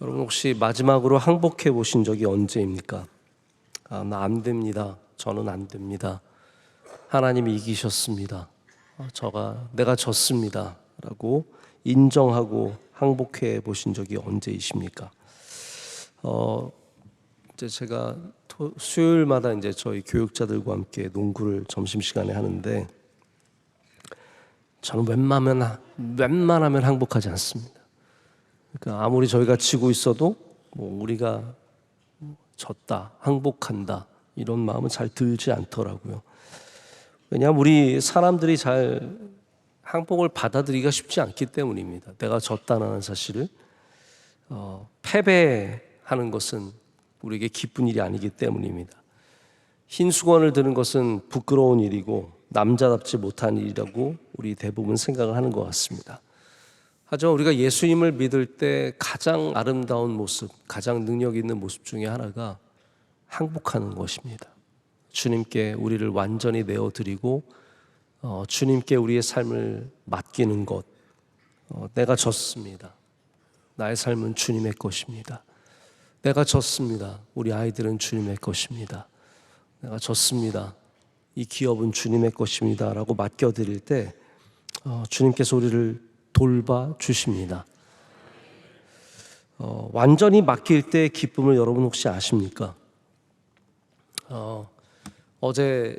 여러분 혹시 마지막으로 항복해 보신 적이 언제입니까? 아, 나 안 됩니다. 저는 안 됩니다. 하나님이 이기셨습니다. 아, 저가 내가 졌습니다라고 인정하고 항복해 보신 적이 언제이십니까? 어, 이제 제가 토, 수요일마다 이제 저희 교육자들과 함께 농구를 점심 시간에 하는데 저는 웬만하면 웬만하면 항복하지 않습니다. 그러니까 아무리 저희가 지고 있어도 뭐 우리가 졌다, 항복한다 이런 마음은 잘 들지 않더라고요. 왜냐하면 우리 사람들이 잘 항복을 받아들이기가 쉽지 않기 때문입니다. 내가 졌다는 사실을 어, 패배하는 것은 우리에게 기쁜 일이 아니기 때문입니다. 흰 수건을 드는 것은 부끄러운 일이고 남자답지 못한 일이라고 우리 대부분 생각을 하는 것 같습니다. 하지만 우리가 예수님을 믿을 때 가장 아름다운 모습, 가장 능력 있는 모습 중에 하나가 항복하는 것입니다. 주님께 우리를 완전히 내어드리고 어, 주님께 우리의 삶을 맡기는 것. 어, 내가 졌습니다. 나의 삶은 주님의 것입니다. 내가 졌습니다. 우리 아이들은 주님의 것입니다. 내가 졌습니다. 이 기업은 주님의 것입니다 라고 맡겨드릴 때 어, 주님께서 우리를 돌봐 주십니다. 어, 완전히 맡길 때 기쁨을 여러분 혹시 아십니까? 어, 어제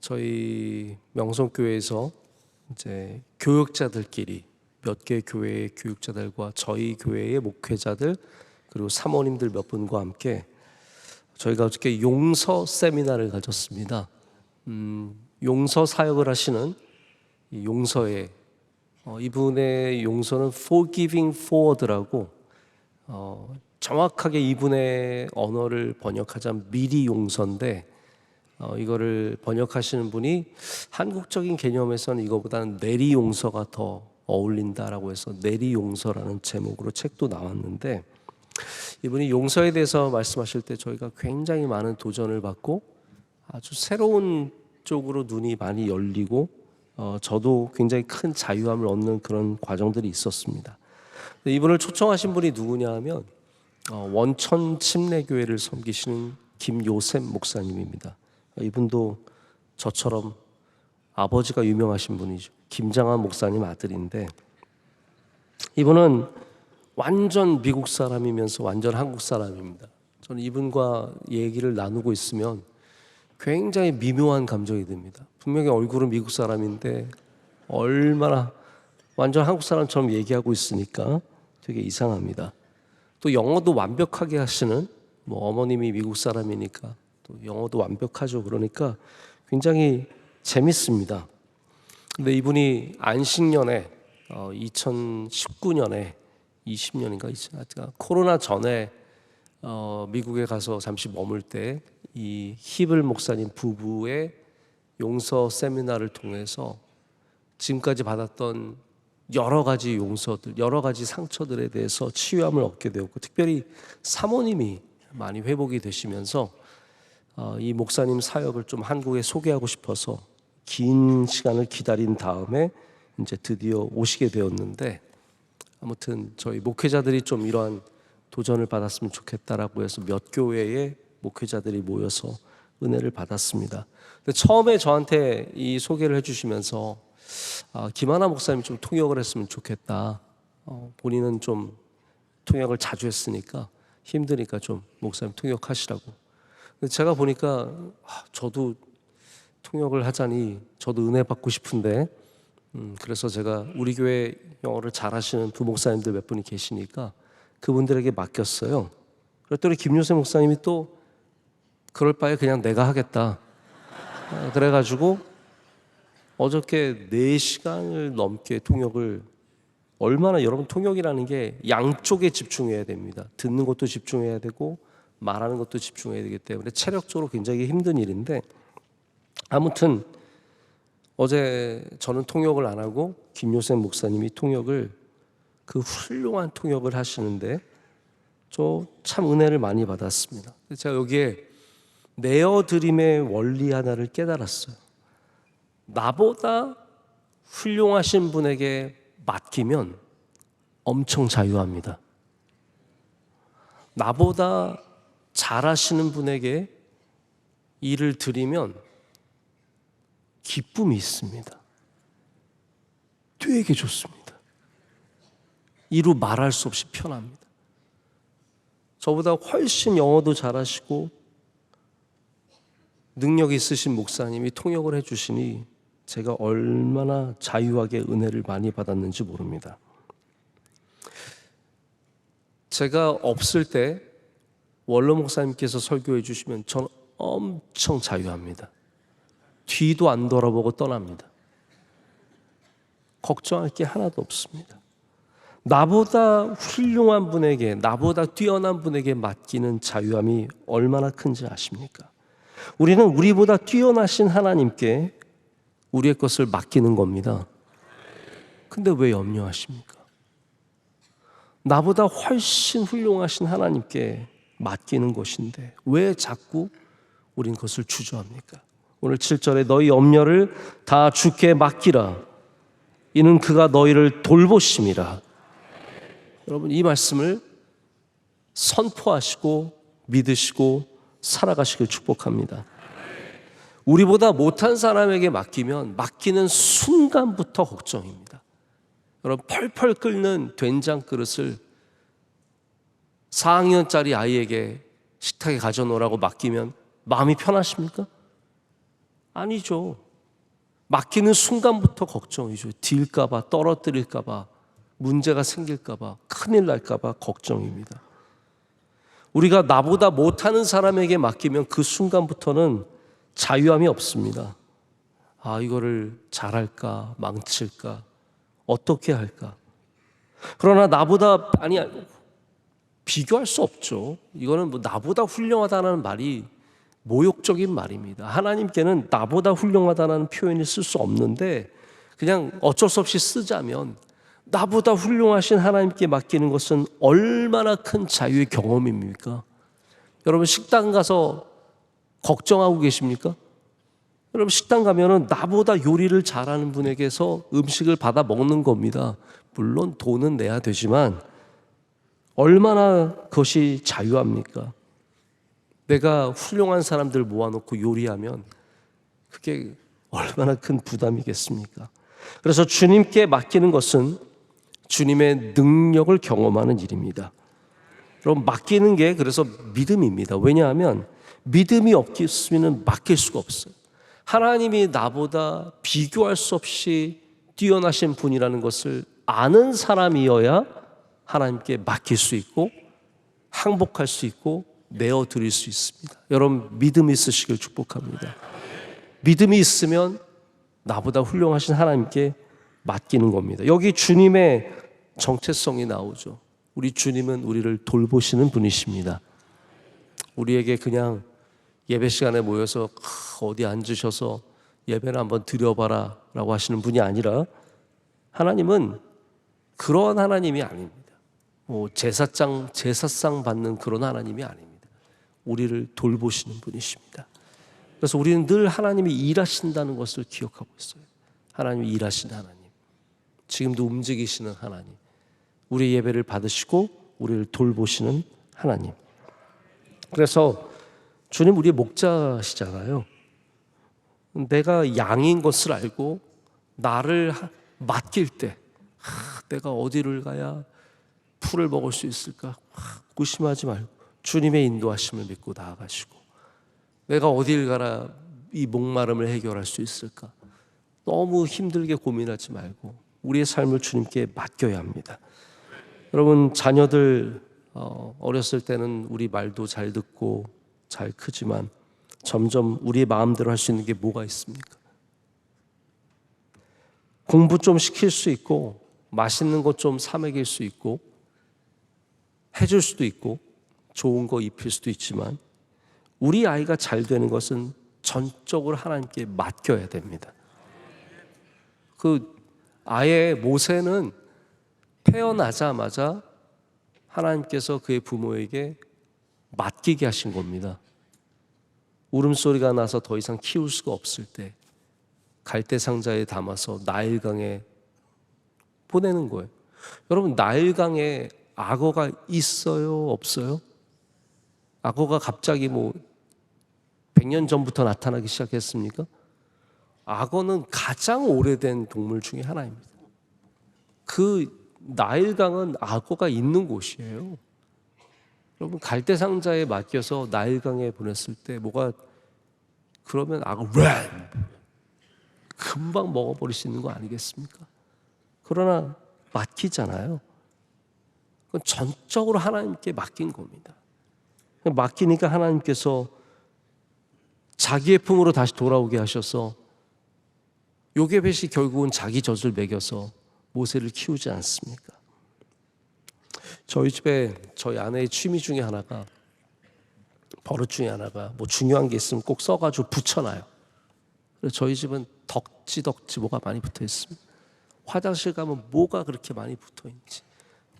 저희 명성교회에서 이제 교육자들끼리 몇 개 교회의 교육자들과 저희 교회의 목회자들 그리고 사모님들 몇 분과 함께 저희가 어저께 용서 세미나를 가졌습니다. 음, 용서 사역을 하시는 이 용서의 어, 이분의 용서는 forgiving forward라고 어, 정확하게 이분의 언어를 번역하자면 미리 용서인데 어, 이거를 번역하시는 분이 한국적인 개념에서는 이거보다는 내리 용서가 더 어울린다라고 해서 내리 용서라는 제목으로 책도 나왔는데 이분이 용서에 대해서 말씀하실 때 저희가 굉장히 많은 도전을 받고 아주 새로운 쪽으로 눈이 많이 열리고 어, 저도 굉장히 큰 자유함을 얻는 그런 과정들이 있었습니다. 이분을 초청하신 분이 누구냐 하면 어, 원천 침례교회를 섬기시는 김요셉 목사님입니다. 이분도 저처럼 아버지가 유명하신 분이죠. 김장한 목사님 아들인데 이분은 완전 미국 사람이면서 완전 한국 사람입니다. 저는 이분과 얘기를 나누고 있으면 굉장히 미묘한 감정이 듭니다. 분명히 얼굴은 미국 사람인데 얼마나 완전 한국 사람처럼 얘기하고 있으니까 되게 이상합니다. 또 영어도 완벽하게 하시는 뭐 어머님이 미국 사람이니까 또 영어도 완벽하죠. 그러니까 굉장히 재밌습니다. 근데 이분이 안식년에 어, 2019년에 20년인가 하여튼 코로나 전에 어, 미국에 가서 잠시 머물 때 이 히블 목사님 부부의 용서 세미나를 통해서 지금까지 받았던 여러 가지 용서들, 여러 가지 상처들에 대해서 치유함을 얻게 되었고 특별히 사모님이 많이 회복이 되시면서 어, 이 목사님 사역을 좀 한국에 소개하고 싶어서 긴 시간을 기다린 다음에 이제 드디어 오시게 되었는데 아무튼 저희 목회자들이 좀 이러한 도전을 받았으면 좋겠다라고 해서 몇 교회의 목회자들이 모여서 은혜를 받았습니다. 처음에 저한테 이 소개를 해주시면서 아, 김하나 목사님 좀 통역을 했으면 좋겠다. 어, 본인은 좀 통역을 자주 했으니까 힘드니까 좀 목사님 통역하시라고. 제가 보니까 아, 저도 통역을 하자니 저도 은혜 받고 싶은데 음, 그래서 제가 우리 교회 영어를 잘하시는 부목사님들 몇 분이 계시니까 그분들에게 맡겼어요. 그랬더니 김요세 목사님이 또 그럴 바에 그냥 내가 하겠다. 어, 그래가지고 어저께 4시간을 넘게 통역을 얼마나 여러분 통역이라는 게 양쪽에 집중해야 됩니다. 듣는 것도 집중해야 되고 말하는 것도 집중해야 되기 때문에 체력적으로 굉장히 힘든 일인데 아무튼 어제 저는 통역을 안 하고 김요셉 목사님이 통역을 그 훌륭한 통역을 하시는데 저 참 은혜를 많이 받았습니다. 제가 여기에 내어드림의 원리 하나를 깨달았어요. 나보다 훌륭하신 분에게 맡기면 엄청 자유합니다. 나보다 잘하시는 분에게 일을 드리면 기쁨이 있습니다. 되게 좋습니다. 이루 말할 수 없이 편합니다. 저보다 훨씬 영어도 잘하시고 능력 있으신 목사님이 통역을 해주시니 제가 얼마나 자유하게 은혜를 많이 받았는지 모릅니다. 제가 없을 때 원로 목사님께서 설교해 주시면 저는 엄청 자유합니다. 뒤도 안 돌아보고 떠납니다. 걱정할 게 하나도 없습니다. 나보다 훌륭한 분에게, 나보다 뛰어난 분에게 맡기는 자유함이 얼마나 큰지 아십니까? 우리는 우리보다 뛰어나신 하나님께 우리의 것을 맡기는 겁니다. 근데 왜 염려하십니까? 나보다 훨씬 훌륭하신 하나님께 맡기는 것인데 왜 자꾸 우린 그것을 주저합니까? 오늘 7절에 너희 염려를 다 주께 맡기라. 이는 그가 너희를 돌보심이라. 여러분 이 말씀을 선포하시고 믿으시고 살아가시길 축복합니다. 우리보다 못한 사람에게 맡기면 맡기는 순간부터 걱정입니다. 여러분 펄펄 끓는 된장 그릇을 4학년짜리 아이에게 식탁에 가져놓으라고 맡기면 마음이 편하십니까? 아니죠. 맡기는 순간부터 걱정이죠. 딜까봐, 떨어뜨릴까봐, 문제가 생길까봐, 큰일 날까봐 걱정입니다. 우리가 나보다 못하는 사람에게 맡기면 그 순간부터는 자유함이 없습니다. 아, 이거를 잘할까, 망칠까, 어떻게 할까. 그러나 나보다, 아니, 비교할 수 없죠. 이거는 뭐 나보다 훌륭하다는 말이 모욕적인 말입니다. 하나님께는 나보다 훌륭하다는 표현을 쓸 수 없는데 그냥 어쩔 수 없이 쓰자면 나보다 훌륭하신 하나님께 맡기는 것은 얼마나 큰 자유의 경험입니까? 여러분 식당 가서 걱정하고 계십니까? 여러분 식당 가면은 나보다 요리를 잘하는 분에게서 음식을 받아 먹는 겁니다. 물론 돈은 내야 되지만 얼마나 그것이 자유합니까? 내가 훌륭한 사람들 모아놓고 요리하면 그게 얼마나 큰 부담이겠습니까? 그래서 주님께 맡기는 것은 주님의 능력을 경험하는 일입니다. 여러분, 맡기는 게 그래서 믿음입니다. 왜냐하면 믿음이 없겠으면 맡길 수가 없어요. 하나님이 나보다 비교할 수 없이 뛰어나신 분이라는 것을 아는 사람이어야 하나님께 맡길 수 있고 항복할 수 있고 내어 드릴 수 있습니다. 여러분 믿음 있으시길 축복합니다. 믿음이 있으면 나보다 훌륭하신 하나님께 맡기는 겁니다. 여기 주님의 정체성이 나오죠. 우리 주님은 우리를 돌보시는 분이십니다. 우리에게 그냥 예배 시간에 모여서 어디 앉으셔서 예배를 한번 드려봐라 라고 하시는 분이 아니라 하나님은 그런 하나님이 아닙니다. 뭐 제사장, 제사상 받는 그런 하나님이 아닙니다. 우리를 돌보시는 분이십니다. 그래서 우리는 늘 하나님이 일하신다는 것을 기억하고 있어요. 하나님이 일하시는 하나님. 지금도 움직이시는 하나님. 우리 예배를 받으시고 우리를 돌보시는 하나님. 그래서 주님 우리의 목자시잖아요. 내가 양인 것을 알고 나를 맡길 때 하, 내가 어디를 가야 풀을 먹을 수 있을까? 하, 의심하지 말고 주님의 인도하심을 믿고 나아가시고 내가 어딜 가라 이 목마름을 해결할 수 있을까? 너무 힘들게 고민하지 말고 우리의 삶을 주님께 맡겨야 합니다. 여러분 자녀들 어, 어렸을 때는 우리 말도 잘 듣고 잘 크지만 점점 우리의 마음대로 할 수 있는 게 뭐가 있습니까? 공부 좀 시킬 수 있고 맛있는 것 좀 사먹일 수 있고 해줄 수도 있고 좋은 거 입힐 수도 있지만 우리 아이가 잘 되는 것은 전적으로 하나님께 맡겨야 됩니다. 그 아예 모세는 태어나자마자 하나님께서 그의 부모에게 맡기게 하신 겁니다. 울음소리가 나서 더 이상 키울 수가 없을 때 갈대 상자에 담아서 나일강에 보내는 거예요. 여러분 나일강에 악어가 있어요, 없어요? 악어가 갑자기 뭐 100년 전부터 나타나기 시작했습니까? 악어는 가장 오래된 동물 중에 하나입니다. 그 나일강은 악어가 있는 곳이에요. 여러분 갈대 상자에 맡겨서 나일강에 보냈을 때 뭐가 그러면 악어 왜 금방 먹어버릴 수 있는 거 아니겠습니까? 그러나 맡기잖아요. 그건 전적으로 하나님께 맡긴 겁니다. 맡기니까 하나님께서 자기의 품으로 다시 돌아오게 하셔서 요게벳이 결국은 자기 젖을 먹여서 모세를 키우지 않습니까? 저희 집에 저희 아내의 취미 중에 하나가 버릇 중에 하나가 뭐 중요한 게 있으면 꼭 써가지고 붙여놔요. 저희 집은 덕지 덕지 뭐가 많이 붙어 있습니다. 화장실 가면 뭐가 그렇게 많이 붙어 있는지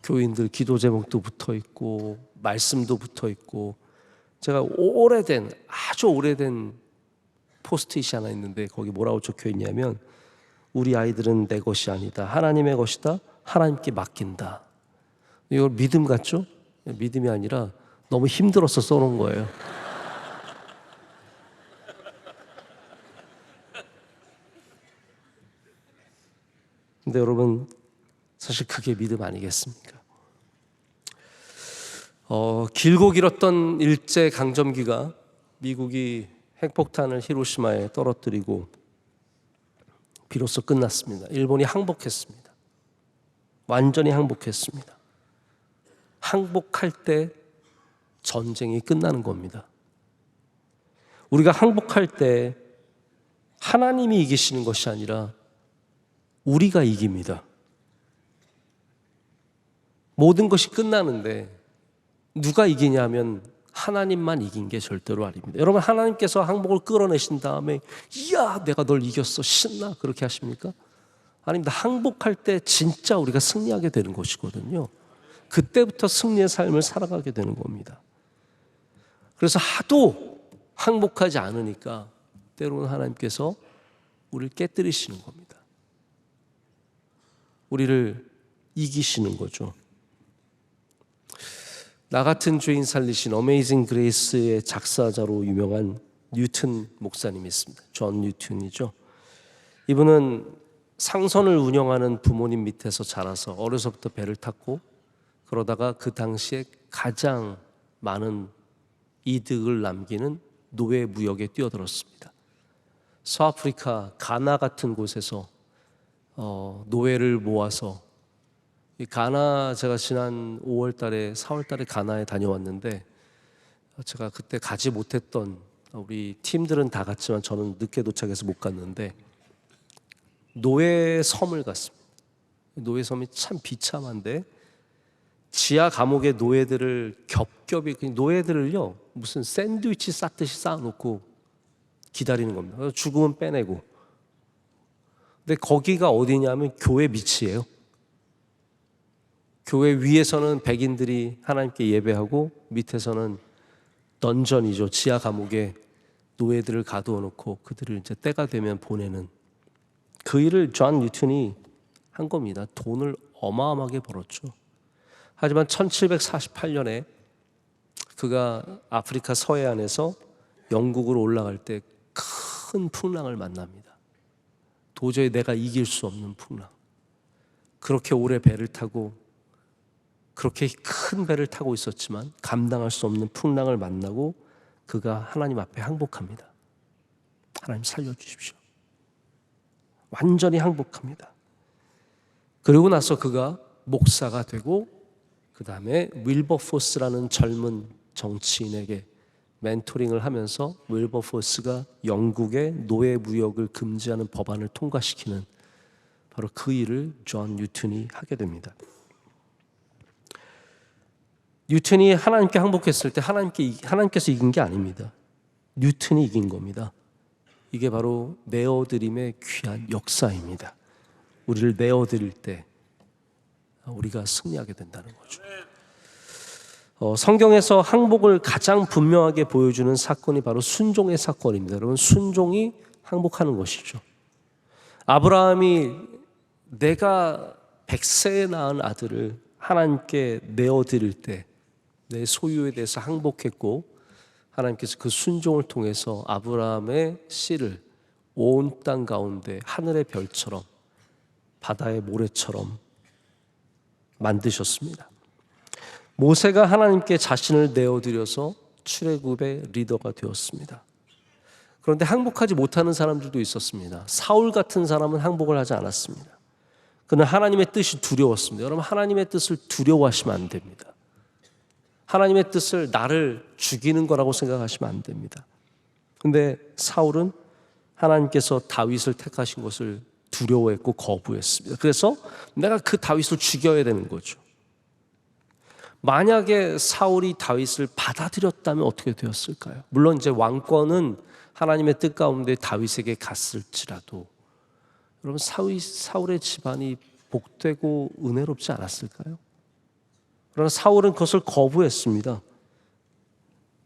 교인들 기도 제목도 붙어 있고 말씀도 붙어 있고 제가 오래된 아주 오래된 포스트잇이 하나 있는데 거기 뭐라고 적혀 있냐면 우리 아이들은 내 것이 아니다 하나님의 것이다 하나님께 맡긴다 이걸 믿음 같죠? 믿음이 아니라 너무 힘들어서 써놓은 거예요. 근데 여러분 사실 그게 믿음 아니겠습니까? 어, 길고 길었던 일제 강점기가 미국이 핵폭탄을 히로시마에 떨어뜨리고 비로소 끝났습니다. 일본이 항복했습니다. 완전히 항복했습니다. 항복할 때 전쟁이 끝나는 겁니다. 우리가 항복할 때 하나님이 이기시는 것이 아니라 우리가 이깁니다. 모든 것이 끝나는데 누가 이기냐면 하나님만 이긴 게 절대로 아닙니다. 여러분 하나님께서 항복을 끌어내신 다음에 이야 내가 널 이겼어 신나 그렇게 하십니까? 아닙니다. 항복할 때 진짜 우리가 승리하게 되는 것이거든요. 그때부터 승리의 삶을 살아가게 되는 겁니다. 그래서 하도 항복하지 않으니까 때로는 하나님께서 우리를 깨뜨리시는 겁니다. 우리를 이기시는 거죠. 나 같은 죄인 살리신 어메이징 그레이스의 작사자로 유명한 뉴튼 목사님이 있습니다. 존 뉴튼이죠. 이분은 상선을 운영하는 부모님 밑에서 자라서 어려서부터 배를 탔고 그러다가 그 당시에 가장 많은 이득을 남기는 노예 무역에 뛰어들었습니다. 서아프리카 가나 같은 곳에서 어, 노예를 모아서 이 가나 제가 지난 5월 달에 4월 달에 가나에 다녀왔는데 제가 그때 가지 못했던 우리 팀들은 다 갔지만 저는 늦게 도착해서 못 갔는데 노예 섬을 갔습니다. 노예 섬이 참 비참한데 지하 감옥의 노예들을 겹겹이 그 노예들을요 무슨 샌드위치 쌓듯이 쌓아놓고 기다리는 겁니다. 죽으면 빼내고. 근데 거기가 어디냐면 교회 밑이에요. 교회 위에서는 백인들이 하나님께 예배하고 밑에서는 던전이죠. 지하 감옥에 노예들을 가두어 놓고 그들을 이제 때가 되면 보내는 그 일을 존 뉴턴이 한 겁니다. 돈을 어마어마하게 벌었죠. 하지만 1748년에 그가 아프리카 서해안에서 영국으로 올라갈 때 큰 풍랑을 만납니다. 도저히 내가 이길 수 없는 풍랑. 그렇게 오래 배를 타고 그렇게 큰 배를 타고 있었지만 감당할 수 없는 풍랑을 만나고 그가 하나님 앞에 항복합니다. 하나님 살려주십시오. 완전히 항복합니다. 그리고 나서 그가 목사가 되고 그 다음에 윌버포스라는 젊은 정치인에게 멘토링을 하면서 윌버포스가 영국의 노예 무역을 금지하는 법안을 통과시키는 바로 그 일을 존 뉴튼이 하게 됩니다. 뉴튼이 하나님께 항복했을 때 하나님께 하나님께서 이긴 게 아닙니다. 뉴튼이 이긴 겁니다. 이게 바로 내어드림의 귀한 역사입니다. 우리를 내어드릴 때 우리가 승리하게 된다는 거죠. 어, 성경에서 항복을 가장 분명하게 보여주는 사건이 바로 순종의 사건입니다. 여러분 순종이 항복하는 것이죠. 아브라함이 내가 백세에 낳은 아들을 하나님께 내어드릴 때 내 소유에 대해서 항복했고 하나님께서 그 순종을 통해서 아브라함의 씨를 온 땅 가운데 하늘의 별처럼 바다의 모래처럼 만드셨습니다. 모세가 하나님께 자신을 내어드려서 출애굽의 리더가 되었습니다. 그런데 항복하지 못하는 사람들도 있었습니다. 사울 같은 사람은 항복을 하지 않았습니다. 그는 하나님의 뜻이 두려웠습니다. 여러분 하나님의 뜻을 두려워하시면 안 됩니다. 하나님의 뜻을 나를 죽이는 거라고 생각하시면 안 됩니다. 근데 사울은 하나님께서 다윗을 택하신 것을 두려워했고 거부했습니다. 그래서 내가 그 다윗을 죽여야 되는 거죠. 만약에 사울이 다윗을 받아들였다면 어떻게 되었을까요? 물론 이제 왕권은 하나님의 뜻 가운데 다윗에게 갔을지라도 여러분 사울, 사울의 집안이 복되고 은혜롭지 않았을까요? 그러나 사울은 그것을 거부했습니다.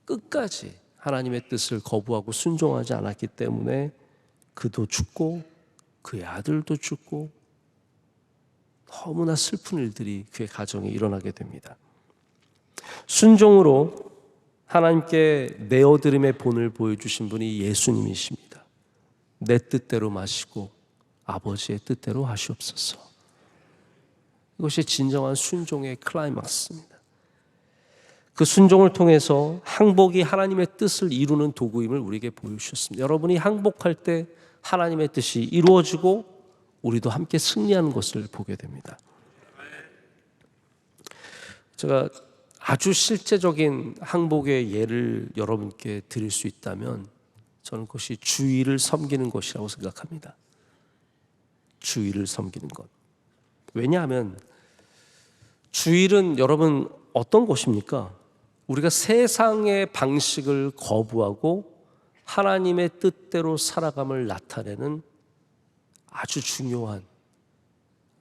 끝까지 하나님의 뜻을 거부하고 순종하지 않았기 때문에 그도 죽고 그의 아들도 죽고 너무나 슬픈 일들이 그의 가정에 일어나게 됩니다. 순종으로 하나님께 내어드림의 본을 보여주신 분이 예수님이십니다. 내 뜻대로 마시고 아버지의 뜻대로 하시옵소서. 이것이 진정한 순종의 클라이막스입니다. 그 순종을 통해서 항복이 하나님의 뜻을 이루는 도구임을 우리에게 보여주셨습니다. 여러분이 항복할 때 하나님의 뜻이 이루어지고 우리도 함께 승리하는 것을 보게 됩니다. 제가 아주 실제적인 항복의 예를 여러분께 드릴 수 있다면 저는 그것이 주의를 섬기는 것이라고 생각합니다. 주의를 섬기는 것. 왜냐하면 주일은 여러분 어떤 것입니까? 우리가 세상의 방식을 거부하고 하나님의 뜻대로 살아감을 나타내는 아주 중요한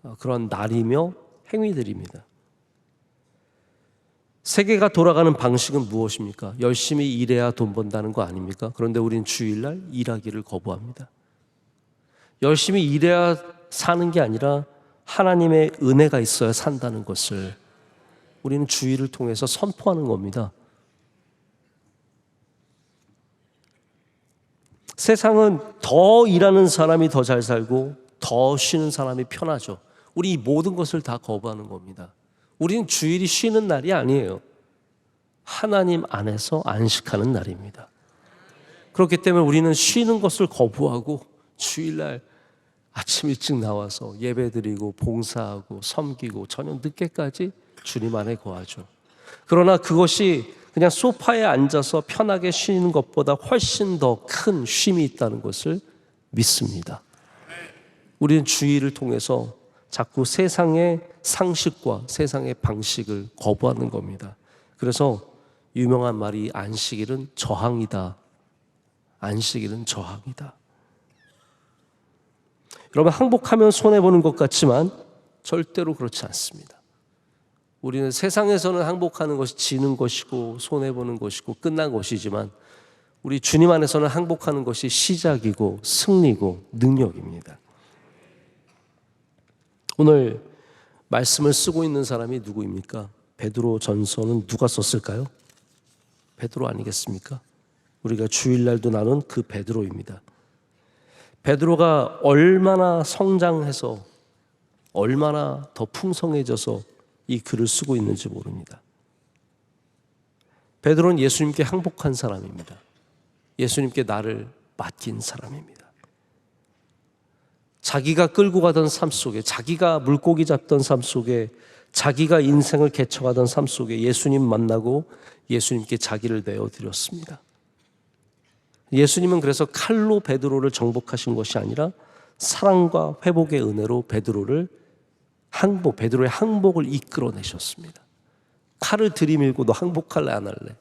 어, 그런 날이며 행위들입니다. 세계가 돌아가는 방식은 무엇입니까? 열심히 일해야 돈 번다는 거 아닙니까? 그런데 우리는 주일날 일하기를 거부합니다. 열심히 일해야 사는 게 아니라 하나님의 은혜가 있어야 산다는 것을 우리는 주의를 통해서 선포하는 겁니다. 세상은 더 일하는 사람이 더 잘 살고 더 쉬는 사람이 편하죠. 우리 이 모든 것을 다 거부하는 겁니다. 우리는 주일이 쉬는 날이 아니에요. 하나님 안에서 안식하는 날입니다. 그렇기 때문에 우리는 쉬는 것을 거부하고 주일날 아침 일찍 나와서 예배드리고 봉사하고 섬기고 저녁 늦게까지 주님 안에 거하죠. 그러나 그것이 그냥 소파에 앉아서 편하게 쉬는 것보다 훨씬 더 큰 쉼이 있다는 것을 믿습니다. 우리는 주의를 통해서 자꾸 세상의 상식과 세상의 방식을 거부하는 겁니다. 그래서 유명한 말이 안식일은 저항이다. 안식일은 저항이다. 여러분 항복하면 손해 보는 것 같지만 절대로 그렇지 않습니다. 우리는 세상에서는 항복하는 것이 지는 것이고 손해 보는 것이고 끝난 것이지만 우리 주님 안에서는 항복하는 것이 시작이고 승리고 능력입니다. 오늘 말씀을 쓰고 있는 사람이 누구입니까? 베드로 전서는 누가 썼을까요? 베드로 아니겠습니까? 우리가 주일날도 나눈 그 베드로입니다. 베드로가 얼마나 성장해서 얼마나 더 풍성해져서 이 글을 쓰고 있는지 모릅니다. 베드로는 예수님께 항복한 사람입니다. 예수님께 나를 맡긴 사람입니다. 자기가 끌고 가던 삶 속에, 자기가 물고기 잡던 삶 속에, 자기가 인생을 개척하던 삶 속에 예수님 만나고 예수님께 자기를 내어드렸습니다. 예수님은 그래서 칼로 베드로를 정복하신 것이 아니라 사랑과 회복의 은혜로 베드로를 항복, 베드로의 항복을 이끌어내셨습니다. 칼을 들이밀고 너 항복할래 안 할래?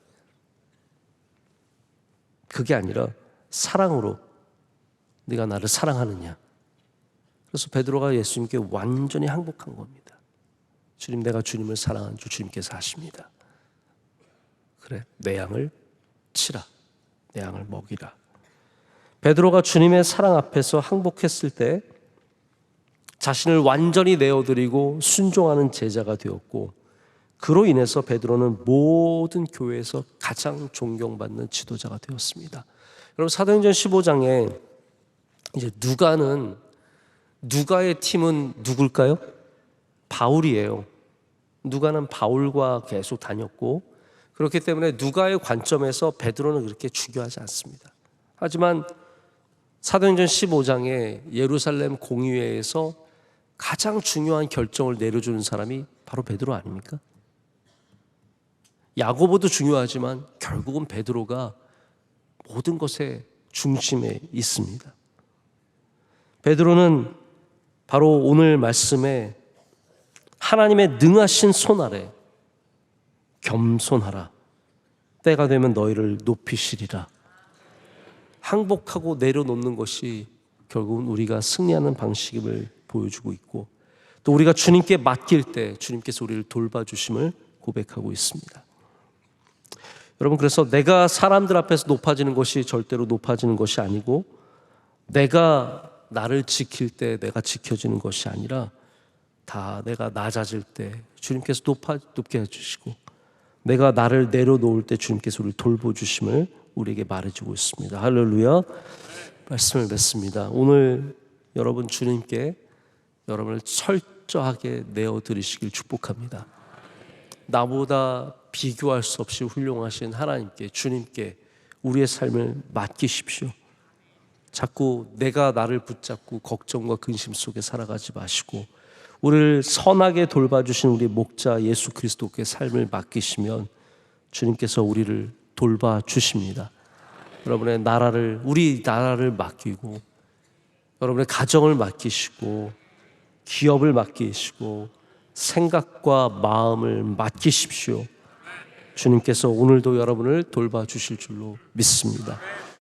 그게 아니라 사랑으로 네가 나를 사랑하느냐? 그래서 베드로가 예수님께 완전히 항복한 겁니다. 주님 내가 주님을 사랑하는 주 주님께서 하십니다. 그래 내 양을 치라. 내 양을 먹이라. 베드로가 주님의 사랑 앞에서 항복했을 때 자신을 완전히 내어드리고 순종하는 제자가 되었고 그로 인해서 베드로는 모든 교회에서 가장 존경받는 지도자가 되었습니다. 여러분 사도행전 15장에 이제 누가는 누가의 팀은 누굴까요? 바울이에요. 누가는 바울과 계속 다녔고 그렇기 때문에 누가의 관점에서 베드로는 그렇게 중요하지 않습니다. 하지만 사도행전 15장에 예루살렘 공의회에서 가장 중요한 결정을 내려주는 사람이 바로 베드로 아닙니까? 야고보도 중요하지만 결국은 베드로가 모든 것의 중심에 있습니다. 베드로는 바로 오늘 말씀에 하나님의 능하신 손 아래 겸손하라. 때가 되면 너희를 높이시리라. 항복하고 내려놓는 것이 결국은 우리가 승리하는 방식임을 보여주고 있고 또 우리가 주님께 맡길 때 주님께서 우리를 돌봐주심을 고백하고 있습니다. 여러분 그래서 내가 사람들 앞에서 높아지는 것이 절대로 높아지는 것이 아니고 내가 나를 지킬 때 내가 지켜지는 것이 아니라 다 내가 낮아질 때 주님께서 높아 높게 해주시고 내가 나를 내려놓을 때 주님께서 우리를 돌보주심을 우리에게 말해주고 있습니다. 할렐루야. 말씀을 맺습니다. 오늘 여러분 주님께 여러분을 철저하게 내어 드리시길 축복합니다. 나보다 비교할 수 없이 훌륭하신 하나님께 주님께 우리의 삶을 맡기십시오. 자꾸 내가 나를 붙잡고 걱정과 근심 속에 살아가지 마시고 우리를 선하게 돌봐주신 우리 목자 예수 그리스도께 삶을 맡기시면 주님께서 우리를 돌봐 주십니다. 여러분의 나라를 우리 나라를 맡기고 여러분의 가정을 맡기시고 기업을 맡기시고 생각과 마음을 맡기십시오. 주님께서 오늘도 여러분을 돌봐 주실 줄로 믿습니다.